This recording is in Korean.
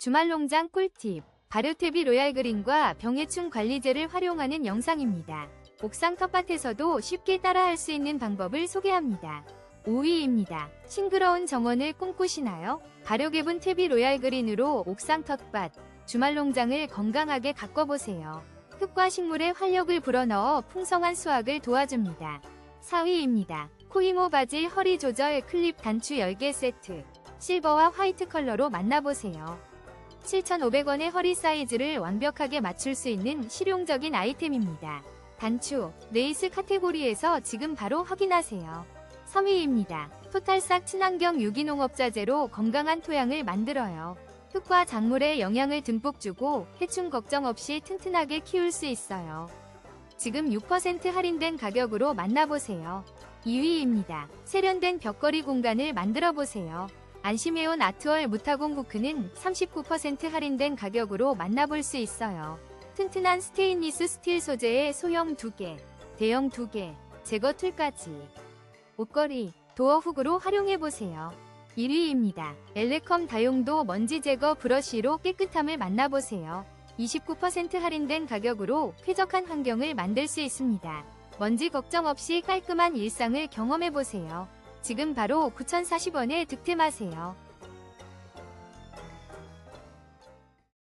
주말 농장 꿀팁 발효태비 로얄 그린과 병해충 관리제를 활용하는 영상입니다. 옥상 텃밭에서도 쉽게 따라할 수 있는 방법을 소개합니다. 5위입니다. 싱그러운 정원을 꿈꾸시나요? 발효개분 퇴비 로얄 그린으로 옥상 텃밭, 주말 농장을 건강하게 가꿔보세요. 흙과 식물의 활력을 불어넣어 풍성한 수확을 도와줍니다. 4위입니다. 코이모 바질 허리 조절 클립 단추 10개 세트. 실버와 화이트 컬러로 만나보세요. 7,500원의 허리 사이즈를 완벽하게 맞출 수 있는 실용적인 아이템입니다. 단추, 레이스 카테고리에서 지금 바로 확인하세요. 3위입니다. 토탈싹 친환경 유기농업자재로 건강한 토양을 만들어요. 흙과 작물에 영양을 듬뿍 주고 해충 걱정 없이 튼튼하게 키울 수 있어요. 지금 6% 할인된 가격으로 만나보세요. 2위입니다. 세련된 벽걸이 공간을 만들어 보세요. 안심해온 아트월 무타공 후크는 39% 할인된 가격으로 만나볼 수 있어요. 튼튼한 스테인리스 스틸 소재의 소형 2개, 대형 2개, 제거 툴까지. 옷걸이, 도어 훅으로 활용해보세요. 1위입니다. 엘레컴 다용도 먼지 제거 브러쉬로 깨끗함을 만나보세요. 29% 할인된 가격으로 쾌적한 환경을 만들 수 있습니다. 먼지 걱정 없이 깔끔한 일상을 경험해보세요. 지금 바로 9,040원에 득템하세요.